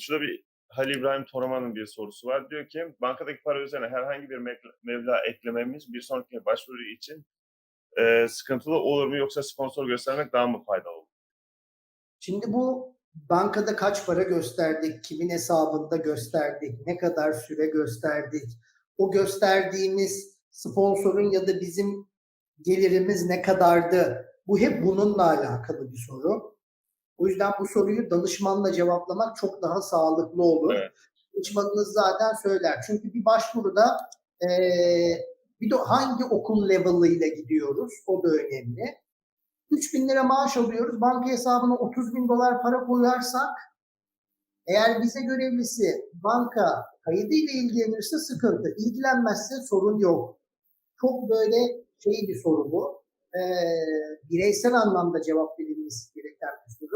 Şurada bir Halil İbrahim Toraman'ın bir sorusu var. Diyor ki bankadaki para üzerine herhangi bir mev- meblağ eklememiz bir sonraki başvuru için e, sıkıntılı olur mu yoksa sponsor göstermek daha mı faydalı olur? Şimdi bu bankada kaç para gösterdik, kimin hesabında gösterdik, ne kadar süre gösterdik, o gösterdiğimiz sponsorun ya da bizim gelirimiz ne kadardı? Bu hep bununla alakalı bir soru. O yüzden bu soruyu danışmanla cevaplamak çok daha sağlıklı olur. Evet. Danışmanınız zaten söyler. Çünkü bir başvuruda eee bir de hangi okul level'ıyla gidiyoruz o da önemli. 3 bin lira maaş alıyoruz. Banka hesabına 30 bin dolar para koyarsak eğer vize görevlisi banka kaydıyla ilgilenirse sıkıntı. İlgilenmezse sorun yok. Çok böyle şey bir soru bu. Ee, bireysel anlamda cevap verilmesi gereken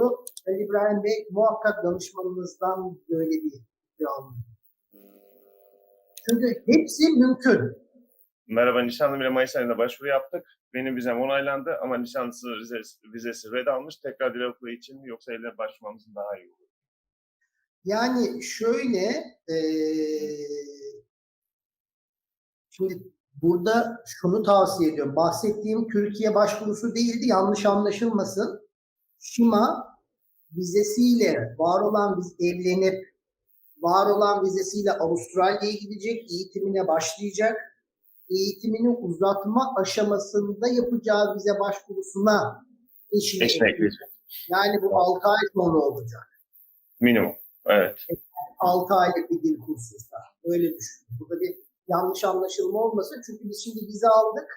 soru. Ali İbrahim Bey muhakkak danışmanınızdan böyle bir fikir alın. Çünkü hepsi mümkün. Merhaba nişanlım ile Mayıs ayında başvuru yaptık. Benim vizem onaylandı ama nişanlısı vizesi, vizesi red almış. Tekrar dil okulu için mi yoksa eline başvurmamızın daha iyi olur? Yani şöyle eee, şimdi burada şunu tavsiye ediyorum. Bahsettiğim Türkiye başvurusu değildi. Yanlış anlaşılmasın. Şima vizesiyle var olan biz evlenip var olan vizesiyle Avustralya'ya gidecek, eğitimine başlayacak. Eğitimini uzatma aşamasında yapacağı vize başvurusuna eşini Eşine. Yani bu 6 ay sonra olacak. Minimum. Evet. 6 aylık bir dil kursuysa. Öyle düşün. Burada bir yanlış anlaşılma olmasın. Çünkü biz şimdi vize aldık.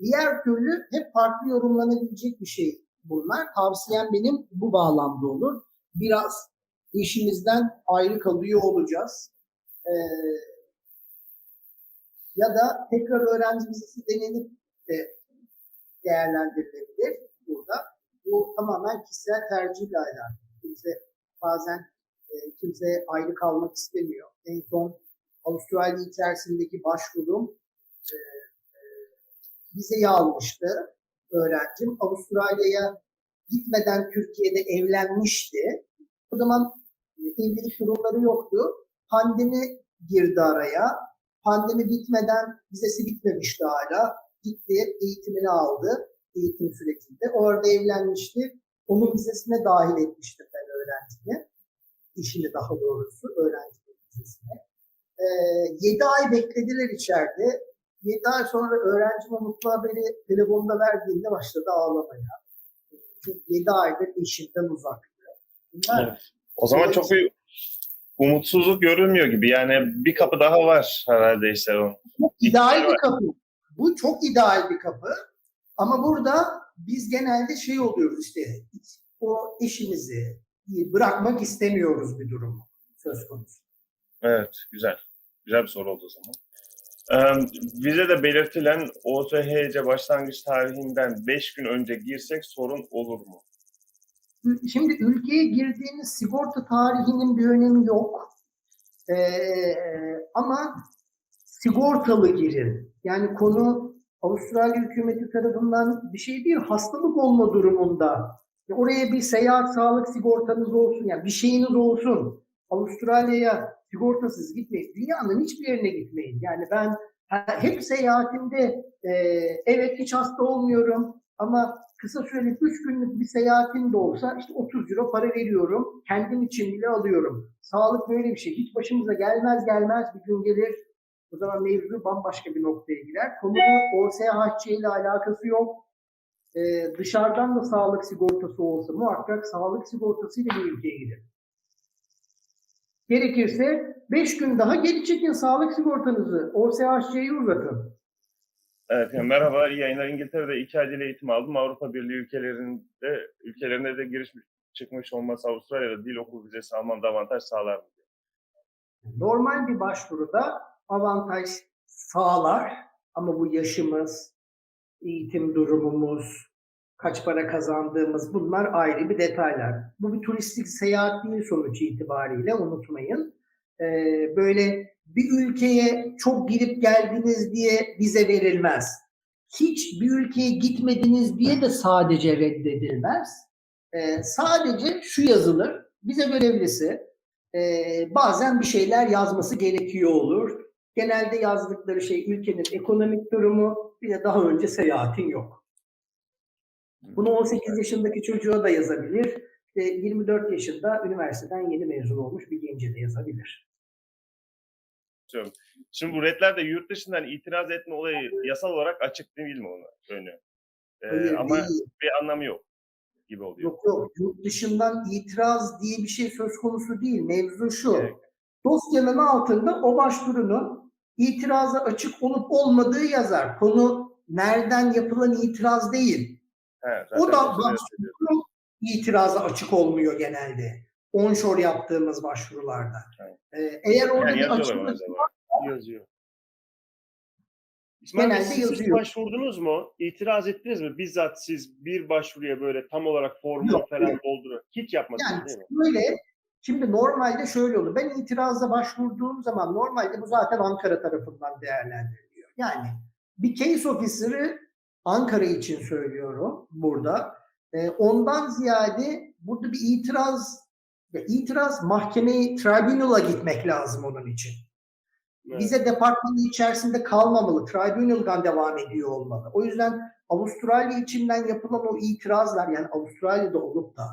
Diğer türlü hep farklı yorumlanabilecek bir şey bunlar. Tavsiyem benim bu bağlamda olur. Biraz işimizden ayrı kalıyor olacağız. Ee, ya da tekrar öğrenci denenip de değerlendirilebilir burada. Bu tamamen kişisel tercihle alakalı. Kimse bazen e, kimse ayrı kalmak istemiyor. En son Avustralya içerisindeki başvurum e, e, vizeyi almıştı öğrencim. Avustralya'ya gitmeden Türkiye'de evlenmişti. O zaman e, evlilik durumları yoktu. Pandemi girdi araya. Pandemi bitmeden vizesi bitmemişti hala. Gitti, eğitimini aldı eğitim sürecinde. Orada evlenmişti. Onun vizesine dahil etmiştim ben öğrencimi. İşini daha doğrusu öğrenci vizesine. Ee, 7 ay beklediler içeride. 7 ay sonra öğrencime mutlu haberi telefonda verdiğinde başladı ağlamaya. Çünkü 7 aydır eşinden uzaktı. Bunlar Evet. O zaman çok bir umutsuzluk görülmüyor gibi. Yani bir kapı daha var herhalde işte o. çok ideal bir kapı. Bu çok ideal bir kapı. Ama burada biz genelde şey oluyoruz işte o eşimizi bırakmak istemiyoruz bir durum söz konusu. Evet, güzel. Güzel bir soru oldu o zaman. Ee, vizede belirtilen OTHC başlangıç tarihinden 5 gün önce girsek sorun olur mu? Şimdi ülkeye girdiğiniz sigorta tarihinin bir önemi yok. Ee, ama sigortalı girin. Yani konu Avustralya hükümeti tarafından bir şey değil, hastalık olma durumunda. Ya Oraya bir seyahat sağlık sigortanız olsun, yani bir şeyiniz olsun. Avustralya'ya sigortasız gitmeyin. Dünyanın hiçbir yerine gitmeyin. Yani ben he- hep seyahatimde e, evet hiç hasta olmuyorum ama kısa süreli 3 günlük bir seyahatim de olsa işte 30 euro para veriyorum. Kendim için bile alıyorum. Sağlık böyle bir şey. Hiç başımıza gelmez gelmez bir gün gelir. O zaman mevzu bambaşka bir noktaya girer. Konunun OSHC ile alakası yok. Ee, dışarıdan da sağlık sigortası olsa muhakkak sağlık sigortasıyla bir ülkeye gider. Gerekirse 5 gün daha geri çekin sağlık sigortanızı. OSHC'yi uzatın. Evet, yani merhaba, iyi yayınlar. İngiltere'de 2 ay dil eğitimi aldım. Avrupa Birliği ülkelerinde ülkelerinde de giriş çıkmış olması Avustralya'da dil okul vizesi almamda avantaj sağlar mı? Normal bir başvuruda avantaj sağlar ama bu yaşımız, eğitim durumumuz, kaç para kazandığımız bunlar ayrı bir detaylar. Bu bir turistik seyahat değil sonuç itibariyle unutmayın. Ee, böyle bir ülkeye çok girip geldiniz diye vize verilmez. Hiç bir ülkeye gitmediniz diye de sadece reddedilmez. Ee, sadece şu yazılır, vize görevlisi e, bazen bir şeyler yazması gerekiyor olur. Genelde yazdıkları şey ülkenin ekonomik durumu, bir de daha önce seyahatin yok. Bunu 18 yaşındaki çocuğa da yazabilir. İşte 24 yaşında üniversiteden yeni mezun olmuş bir gence de yazabilir. Şimdi bu redlerde yurt dışından itiraz etme olayı yasal olarak açık değil mi ona önü? Ee, Hayır, ama değil. bir anlamı yok gibi oluyor. Yok yok. Yurt dışından itiraz diye bir şey söz konusu değil. Mevzu şu. Evet. Dosyanın altında o başvurunun itiraza açık olup olmadığı yazar. Konu nereden yapılan itiraz değil. He, O da başvuru itiraza açık olmuyor genelde. Onshore yaptığımız başvurularda. Evet. Ee, eğer orada Yani bir açıklık yazıyor. İsmail Bey siz yazıyor. başvurdunuz mu? İtiraz ettiniz mi? Bizzat siz bir başvuruya böyle tam olarak formu Yok, falan yok. doldurup hiç yapmadınız Yani değil mi? böyle şimdi normalde şöyle olur. Ben itirazla başvurduğum zaman normalde bu zaten Ankara tarafından değerlendiriliyor. Yani bir case officer'ı Ankara için söylüyorum burada. Ee, ondan ziyade burada bir itiraz ya itiraz mahkemeyi tribunal'a gitmek lazım onun için. Evet. Vize departmanı içerisinde kalmamalı. Tribunal'dan devam ediyor olmalı. O yüzden Avustralya içinden yapılan o itirazlar yani Avustralya'da olup da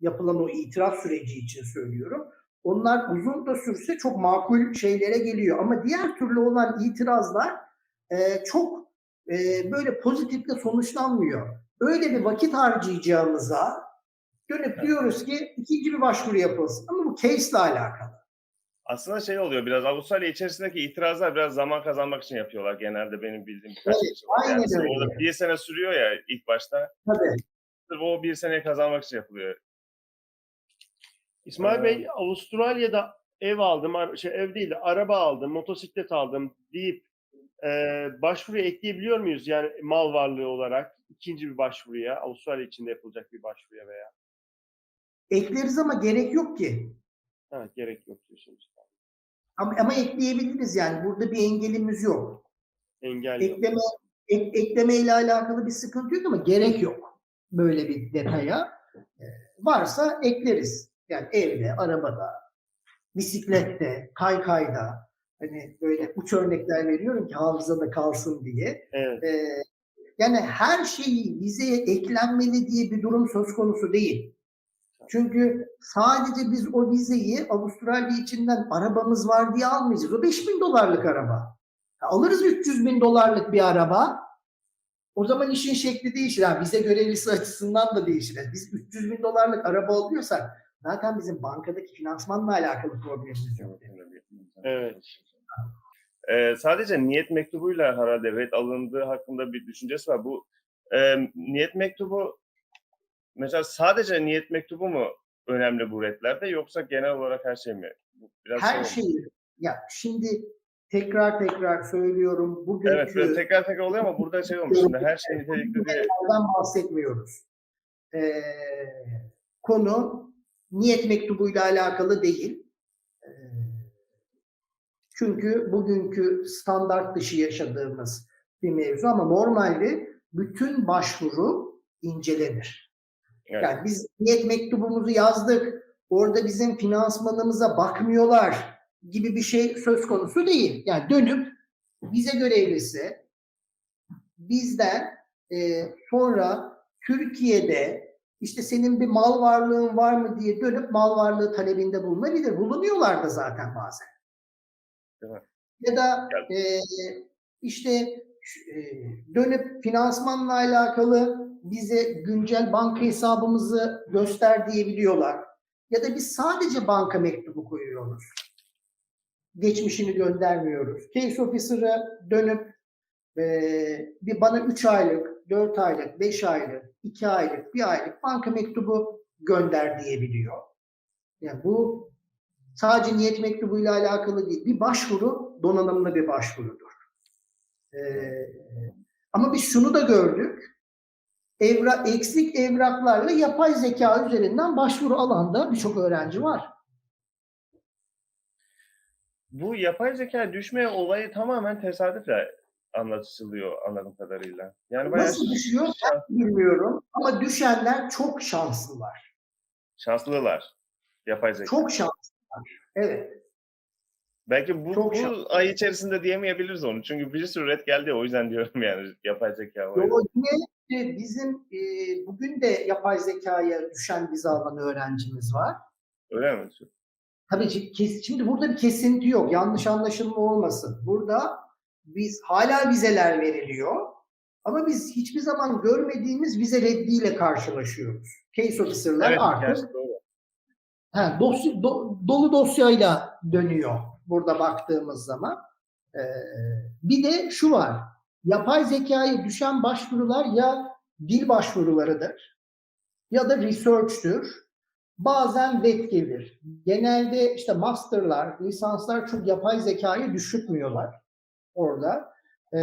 yapılan o itiraz süreci için söylüyorum. Onlar uzun da sürse çok makul şeylere geliyor. Ama diğer türlü olan itirazlar e, çok e, böyle pozitifle sonuçlanmıyor. Öyle bir vakit harcayacağımıza dönüp diyoruz ki ikinci bir başvuru yapılsın. Ama bu case ile alakalı. Aslında şey oluyor biraz Avustralya içerisindeki itirazlar biraz zaman kazanmak için yapıyorlar genelde benim bildiğim birkaç Evet, kişi aynen Yani öyle. orada bir sene sürüyor ya ilk başta. Tabii. O bir seneyi kazanmak için yapılıyor. İsmail Ee, Bey Avustralya'da ev aldım, şey ev değil de araba aldım, motosiklet aldım deyip e, başvuru ekleyebiliyor muyuz? Yani mal varlığı olarak ikinci bir başvuruya, Avustralya içinde yapılacak bir başvuruya veya. Ekleriz ama gerek yok ki. Evet gerek yok diyorsunuz. Ama, ama ekleyebiliriz yani. Burada bir engelimiz yok. Engel yok. Ekleme ek, ekleme ile alakalı bir sıkıntı yok ama gerek yok böyle bir detaya. Ee, varsa ekleriz. Yani evde, arabada, bisiklette, kaykayda hani böyle uç örnekler veriyorum ki hafızada kalsın diye. Evet. Ee, yani her şeyi vizeye eklenmeli diye bir durum söz konusu değil. Çünkü sadece biz o vizeyi Avustralya içinden arabamız var diye almayacağız. O 5000 dolarlık araba. Ya alırız 300 bin dolarlık bir araba. O zaman işin şekli değişir. Yani vize görevlisi açısından da değişir. Biz 300 bin dolarlık araba alıyorsak zaten bizim bankadaki finansmanla alakalı problemimiz yok. Evet. Ee, sadece niyet mektubuyla herhalde red alındığı hakkında bir düşüncesi var. Bu e, niyet mektubu mesela sadece niyet mektubu mu önemli bu redlerde yoksa genel olarak her şey mi? Biraz Her şey ya şimdi tekrar tekrar söylüyorum bugünkü Evet böyle tekrar tekrar oluyor ama burada şey olmuş şimdi her şey nitelikli diye. Bahsetmiyoruz. Ee, konu niyet mektubuyla alakalı değil. Çünkü bugünkü standart dışı yaşadığımız bir mevzu ama normalde bütün başvuru incelenir. Evet. Yani biz niyet mektubumuzu yazdık. Orada bizim finansmanımıza bakmıyorlar gibi bir şey söz konusu değil. Yani dönüp vize görevlisi bizden e, sonra Türkiye'de işte senin bir mal varlığın var mı diye dönüp mal varlığı talebinde bulunabilir. Bulunuyorlar da zaten bazen. Mi? Ya da e, işte e, dönüp finansmanla alakalı bize güncel banka hesabımızı göster diyebiliyorlar. Ya da biz sadece banka mektubu koyuyoruz. Geçmişini göndermiyoruz. Case officer'a dönüp e, bir bana 3 aylık, 4 aylık, 5 aylık, 2 aylık, 1 aylık banka mektubu gönder diyebiliyor. Yani bu sadece niyet mektubuyla alakalı değil. Bir başvuru donanımlı bir başvurudur. Ee, ama biz şunu da gördük. Evra, eksik evraklarla yapay zeka üzerinden başvuru alanda birçok öğrenci var. Bu yapay zeka düşmeye olayı tamamen tesadüfle anlatılıyor anladığım kadarıyla. Yani Nasıl düşüyor ben bilmiyorum ama düşenler çok şanslılar. şanslılar yapay zeka. Çok şanslılar. Evet. Belki bu, Çok bu ay içerisinde diyemeyebiliriz onu. Çünkü bir sürü red geldi o yüzden diyorum yani yapay zeka var. Yo, yine bizim e, bugün de yapay zekaya düşen vize alan öğrencimiz var. Öyle mi? Tabii ki kes- şimdi burada bir kesinti yok. Yanlış anlaşılma olmasın. Burada biz hala vizeler veriliyor. Ama biz hiçbir zaman görmediğimiz vize reddiyle karşılaşıyoruz. Case officer'lar Evet, artık. Ha, dosya, do- dolu dosyayla dönüyor burada baktığımız zaman. Ee, bir de şu var. Yapay zekaya düşen başvurular ya dil başvurularıdır ya da research'tür. Bazen web gelir. Genelde işte masterlar, lisanslar çok yapay zekaya düşürtmüyorlar orada. Ee,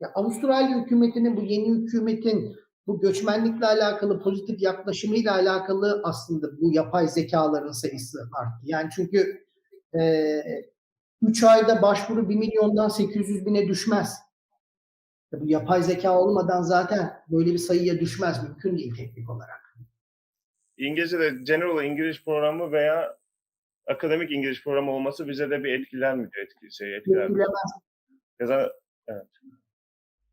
ya Avustralya hükümetinin bu yeni hükümetin bu göçmenlikle alakalı pozitif yaklaşımıyla alakalı aslında bu yapay zekaların sayısı arttı. Yani çünkü 3 ayda başvuru 1 milyondan 800 bine düşmez. Ya bu yapay zeka olmadan zaten böyle bir sayıya düşmez. Mümkün değil teknik olarak. İngilizce'de General İngiliz programı veya akademik İngiliz programı olması bize de bir etkiler mi etki, şey, etkiler? Etkilemez. Ya da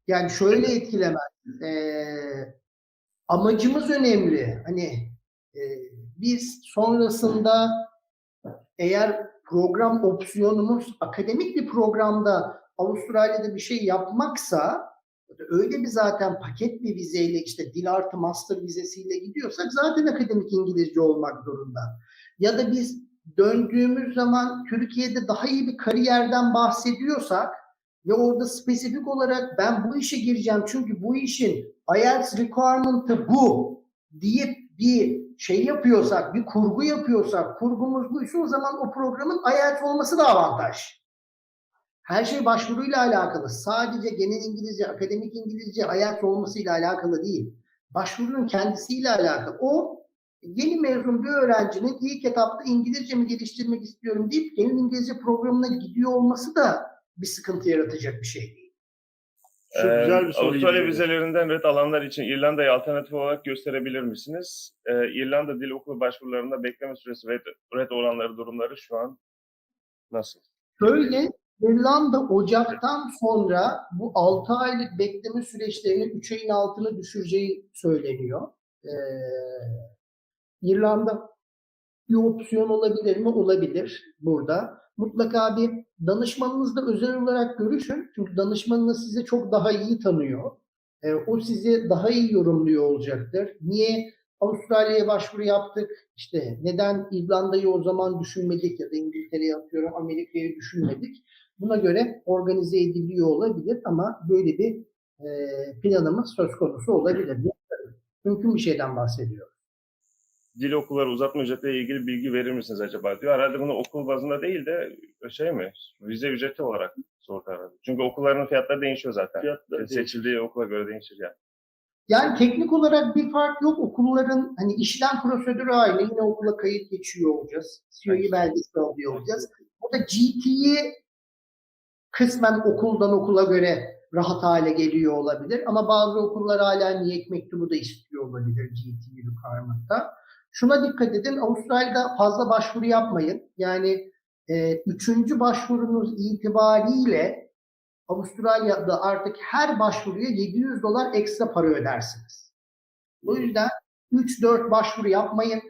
Yani şöyle etkilemez. Ee, amacımız önemli. Hani e, biz sonrasında eğer program opsiyonumuz akademik bir programda Avustralya'da bir şey yapmaksa öyle bir zaten paket bir vizeyle işte dil artı master vizesiyle gidiyorsak zaten akademik İngilizce olmak zorunda. Ya da biz döndüğümüz zaman Türkiye'de daha iyi bir kariyerden bahsediyorsak ve orada spesifik olarak ben bu işe gireceğim çünkü bu işin IELTS requirement'ı bu diye bir şey yapıyorsak, bir kurgu yapıyorsak, kurgumuz buysa o zaman o programın IELTS olması da avantaj. Her şey başvuruyla alakalı. Sadece genel İngilizce, akademik İngilizce IELTS olmasıyla alakalı değil. Başvurunun kendisiyle alakalı. O yeni mezun bir öğrencinin ilk etapta İngilizce mi geliştirmek istiyorum deyip genel İngilizce programına gidiyor olması da bir sıkıntı yaratacak bir şey değil. Çok Ee, güzel bir soru. Avustralya vizelerinden red alanlar için İrlanda'yı alternatif olarak gösterebilir misiniz? Ee, İrlanda Dil Okulu başvurularında bekleme süresi ve red oranları durumları şu an nasıl? Böyle İrlanda Ocak'tan sonra bu 6 aylık bekleme süreçlerini 3 ayın altına düşüreceği söyleniyor. Ee, İrlanda bir opsiyon olabilir mi? Olabilir burada. Mutlaka bir danışmanınızla özel olarak görüşün. Çünkü danışmanınız sizi çok daha iyi tanıyor. Ee, o sizi daha iyi yorumluyor olacaktır. Niye Avustralya'ya başvuru yaptık? İşte neden İrlanda'yı o zaman düşünmedik ya da İngiltere'yi atıyorum Amerika'yı düşünmedik? Buna göre organize ediliyor olabilir ama böyle bir e, planımız söz konusu olabilir. Mümkün bir şeyden bahsediyor. Dil okulları uzatma ücretleriyle ilgili bilgi verir misiniz acaba diyor. Herhalde bunu okul bazında değil de şey mi? Vize ücreti olarak sordu herhalde. Çünkü okulların fiyatları değişiyor zaten. Fiyatlar değişiyor. Seçildiği okula göre değişir yani. Yani teknik olarak bir fark yok. Okulların hani işlem prosedürü aynı. Yine okula kayıt geçiyor olacağız. COE belgesi alıyor olacağız. Burada GT'yi kısmen okuldan okula göre rahat hale geliyor olabilir. Ama bazı okullar hala niyet mektubu da istiyor olabilir GT requirement'ta. Şuna dikkat edin. Avustralya'da fazla başvuru yapmayın. Yani e, üçüncü başvurunuz itibariyle Avustralya'da artık her başvuruya 700 dolar ekstra para ödersiniz. O yüzden 3-4 başvuru yapmayın.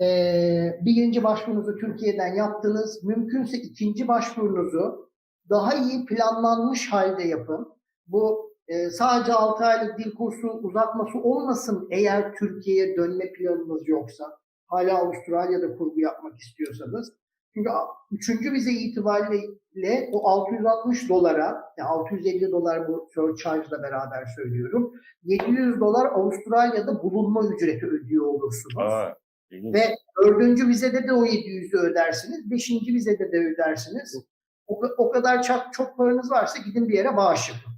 Ee, birinci başvurunuzu Türkiye'den yaptınız. Mümkünse ikinci başvurunuzu daha iyi planlanmış halde yapın. Bu e, sadece 6 aylık dil kursu uzatması olmasın eğer Türkiye'ye dönme planınız yoksa. Hala Avustralya'da kurgu yapmak istiyorsanız. Çünkü a- üçüncü vize itibariyle o 660 dolara, yani 650 dolar bu surcharge ile beraber söylüyorum. 700 dolar Avustralya'da bulunma ücreti ödüyor olursunuz. Aa, ilginç. Ve dördüncü vizede de o 700'ü ödersiniz. Beşinci vizede de ödersiniz. O, o kadar çok, çok paranız varsa gidin bir yere bağış yapın.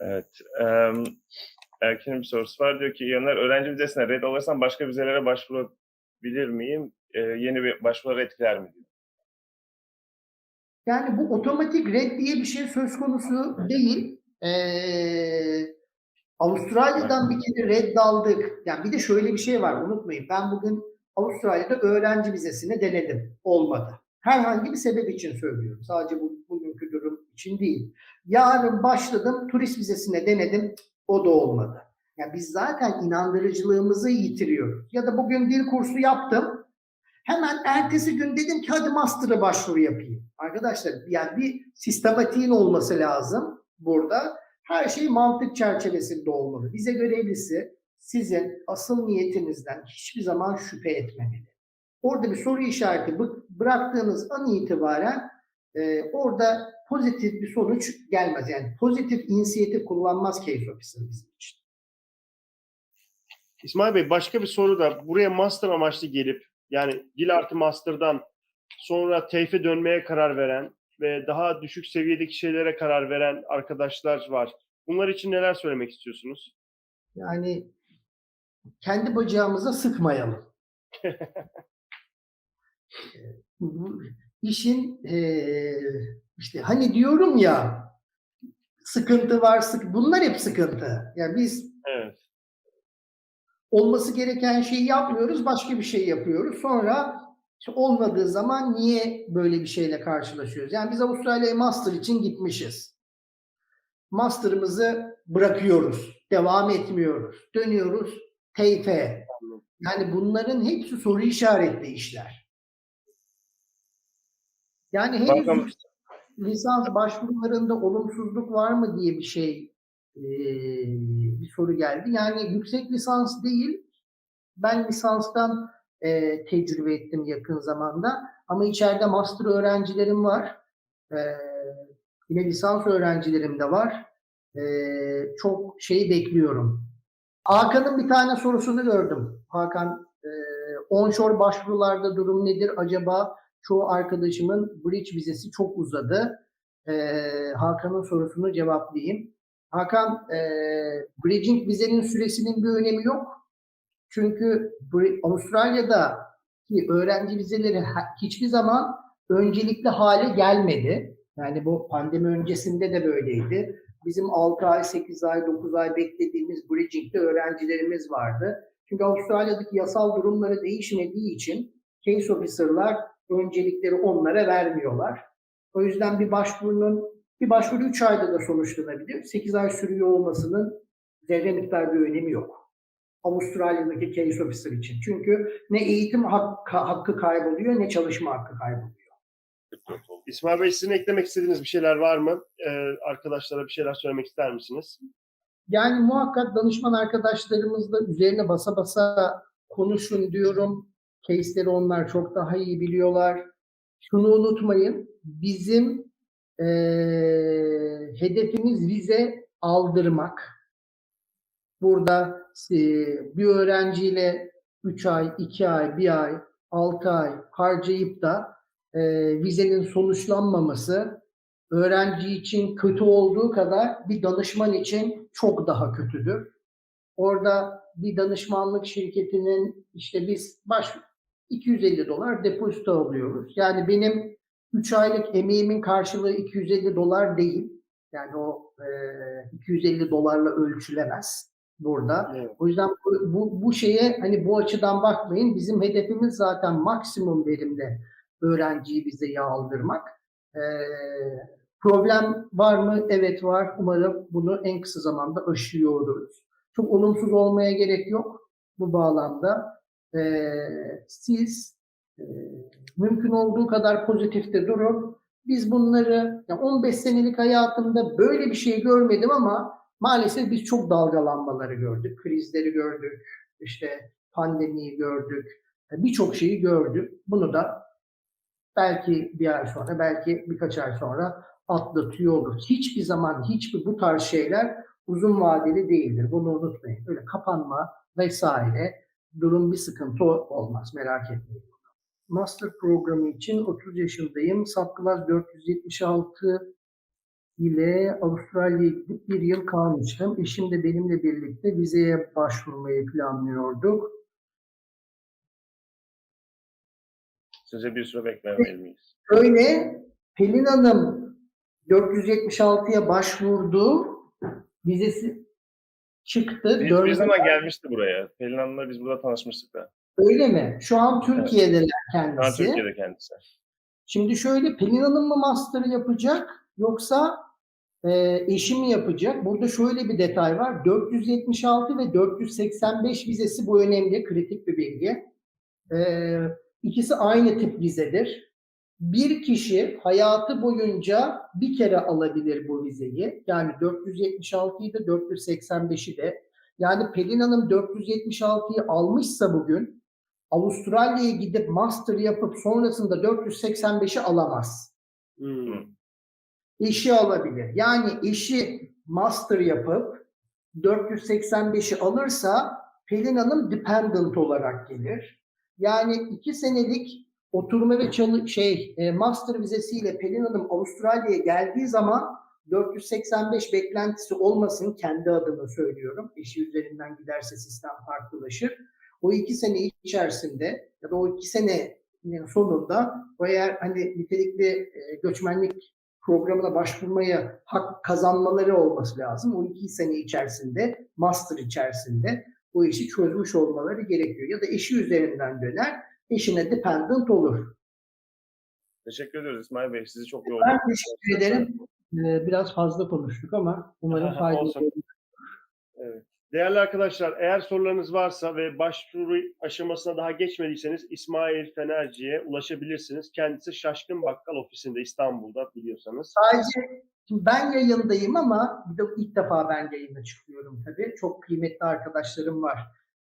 Evet. Um, Erkin'in bir sorusu var. Diyor ki İyanlar öğrenci vizesine red alırsam başka vizelere başvurabilir miyim? Ee, yeni bir başvuruları etkiler mi? diyor. Yani bu otomatik red diye bir şey söz konusu değil. Ee, Avustralya'dan bir kere red aldık. Yani bir de şöyle bir şey var unutmayın. Ben bugün Avustralya'da öğrenci vizesini denedim. Olmadı. Herhangi bir sebep için söylüyorum. Sadece bu, bugünkü durum için değil. Yarın başladım turist vizesine denedim. O da olmadı. Yani biz zaten inandırıcılığımızı yitiriyoruz. Ya da bugün dil kursu yaptım. Hemen ertesi gün dedim ki hadi master'a başvuru yapayım. Arkadaşlar yani bir sistematiğin olması lazım burada. Her şey mantık çerçevesinde olmalı. Bize görevlisi sizin asıl niyetinizden hiçbir zaman şüphe etmemeli. Orada bir soru işareti bı- bıraktığınız an itibaren e, orada pozitif bir sonuç gelmez. Yani pozitif inisiyatif kullanmaz case officer bizim için. İsmail Bey başka bir soru da buraya master amaçlı gelip yani dil artı master'dan sonra TEYF'e dönmeye karar veren ve daha düşük seviyedeki şeylere karar veren arkadaşlar var. Bunlar için neler söylemek istiyorsunuz? Yani kendi bacağımıza sıkmayalım. Bu işin eee, işte hani diyorum ya sıkıntı var, sık bunlar hep sıkıntı. Yani biz Evet. olması gereken şeyi yapmıyoruz, başka bir şey yapıyoruz. Sonra işte olmadığı zaman niye böyle bir şeyle karşılaşıyoruz? Yani biz Avustralya'ya master için gitmişiz. Master'ımızı bırakıyoruz, devam etmiyoruz, dönüyoruz TEYF'e. Yani bunların hepsi soru işaretli işler. Yani henüz Bakalım. lisans başvurularında olumsuzluk var mı diye bir şey eee, bir soru geldi. Yani yüksek lisans değil, ben lisanstan eee, tecrübe ettim yakın zamanda. Ama içeride master öğrencilerim var. Eee, yine lisans öğrencilerim de var. Eee, çok şeyi bekliyorum. Hakan'ın bir tane sorusunu gördüm. Hakan, eee onshore başvurularda durum nedir acaba? Çoğu arkadaşımın bridge vizesi çok uzadı. Eee, Hakan'ın sorusunu cevaplayayım. Hakan, eee bridging vizenin süresinin bir önemi yok. Çünkü Avustralya'da ki öğrenci vizeleri hiçbir zaman öncelikli hale gelmedi. Yani bu pandemi öncesinde de böyleydi. Bizim 6 ay, 8 ay, 9 ay beklediğimiz bridging'de öğrencilerimiz vardı. Çünkü Avustralya'daki yasal durumları değişmediği için case officer'lar öncelikleri onlara vermiyorlar. O yüzden bir başvurunun bir başvuru 3 ayda da sonuçlanabilir. 8 ay sürüyor olmasının zerre miktar bir önemi yok. Avustralya'daki case officer için. Çünkü ne eğitim hakkı, hakkı kayboluyor ne çalışma hakkı kayboluyor. İsmail Bey sizin eklemek istediğiniz bir şeyler var mı? Ee, arkadaşlara bir şeyler söylemek ister misiniz? Yani muhakkak danışman arkadaşlarımızla üzerine basa basa konuşun diyorum. Case'leri onlar çok daha iyi biliyorlar. Şunu unutmayın, bizim eee, hedefimiz vize aldırmak. Burada eee, bir öğrenciyle 3 ay, 2 ay, 1 ay, 6 ay harcayıp da eee, vizenin sonuçlanmaması öğrenci için kötü olduğu kadar bir danışman için çok daha kötüdür. Orada bir danışmanlık şirketinin işte biz baş 250 dolar depozito alıyoruz. Yani benim 3 aylık emeğimin karşılığı 250 dolar değil. Yani o e, 250 dolarla ölçülemez burada. Evet. O yüzden bu, bu, bu şeye hani bu açıdan bakmayın. Bizim hedefimiz zaten maksimum verimle öğrenciyi bize aldırmak. Ee, problem var mı? Evet var. Umarım bunu en kısa zamanda aşıyoruz. Çok olumsuz olmaya gerek yok bu bağlamda. Ee, siz e, mümkün olduğu kadar pozitifte durun. Biz bunları yani 15 senelik hayatımda böyle bir şey görmedim ama maalesef biz çok dalgalanmaları gördük. Krizleri gördük. işte pandemiyi gördük. Birçok şeyi gördük. Bunu da belki bir ay sonra, belki birkaç ay sonra atlatıyor olur. Hiçbir zaman hiçbir bu tarz şeyler uzun vadeli değildir. Bunu unutmayın. Öyle kapanma vesaire durum bir sıkıntı olmaz. Merak etmeyin. Master programı için 30 yaşındayım. Subclass 476 ile Avustralya'ya gidip bir yıl kalmıştım. Eşim de benimle birlikte vizeye başvurmayı planlıyorduk. Size bir süre beklemeli miyiz? Öyle Pelin Hanım 476'ya başvurdu. Vizesi çıktı. Dördü- bir zaman gelmişti buraya. Pelin Hanım'la biz burada tanışmıştık da. Öyle mi? Şu an Türkiye'deler Şu an kendisi. Türkiye'de kendisi. Şimdi şöyle Pelin Hanım mı master'ı yapacak yoksa e, eşi mi yapacak? Burada şöyle bir detay var. 476 ve 485 vizesi bu önemli, kritik bir bilgi. E, ikisi aynı tip vizedir. Bir kişi hayatı boyunca bir kere alabilir bu vizeyi. Yani 476'yı da 485'i de. Yani Pelin Hanım 476'yı almışsa bugün Avustralya'ya gidip master yapıp sonrasında 485'i alamaz. Hmm. Eşi alabilir. Yani eşi master yapıp 485'i alırsa Pelin Hanım dependent olarak gelir. Yani iki senelik oturma ve çalı şey e, master vizesiyle Pelin Hanım Avustralya'ya geldiği zaman 485 beklentisi olmasın kendi adıma söylüyorum. Eşi üzerinden giderse sistem farklılaşır. O iki sene içerisinde ya da o iki senenin sonunda o eğer hani nitelikli e, göçmenlik programına başvurmaya hak kazanmaları olması lazım. O iki sene içerisinde, master içerisinde bu işi çözmüş olmaları gerekiyor. Ya da eşi üzerinden döner, eşine dependent olur. Teşekkür ediyoruz İsmail Bey. Sizi çok yoğun. Ben teşekkür ederim. Ee, biraz fazla konuştuk ama umarım faydalı olur. Evet. Değerli arkadaşlar eğer sorularınız varsa ve başvuru aşamasına daha geçmediyseniz İsmail Fenerci'ye ulaşabilirsiniz. Kendisi Şaşkın Bakkal ofisinde İstanbul'da biliyorsanız. Sadece ben yayındayım ama bir de ilk defa ben yayına çıkıyorum tabii. Çok kıymetli arkadaşlarım var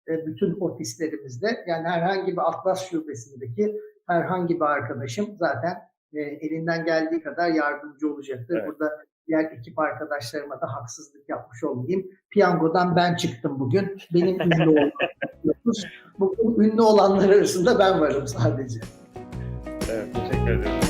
e, bütün ofislerimizde. Yani herhangi bir Atlas şubesindeki herhangi bir arkadaşım zaten e, elinden geldiği kadar yardımcı olacaktır. Evet. Burada diğer ekip arkadaşlarıma da haksızlık yapmış olmayayım. Piyangodan ben çıktım bugün. Benim ünlü olmam. Bugün ünlü olanlar arasında ben varım sadece. Evet, teşekkür ederim.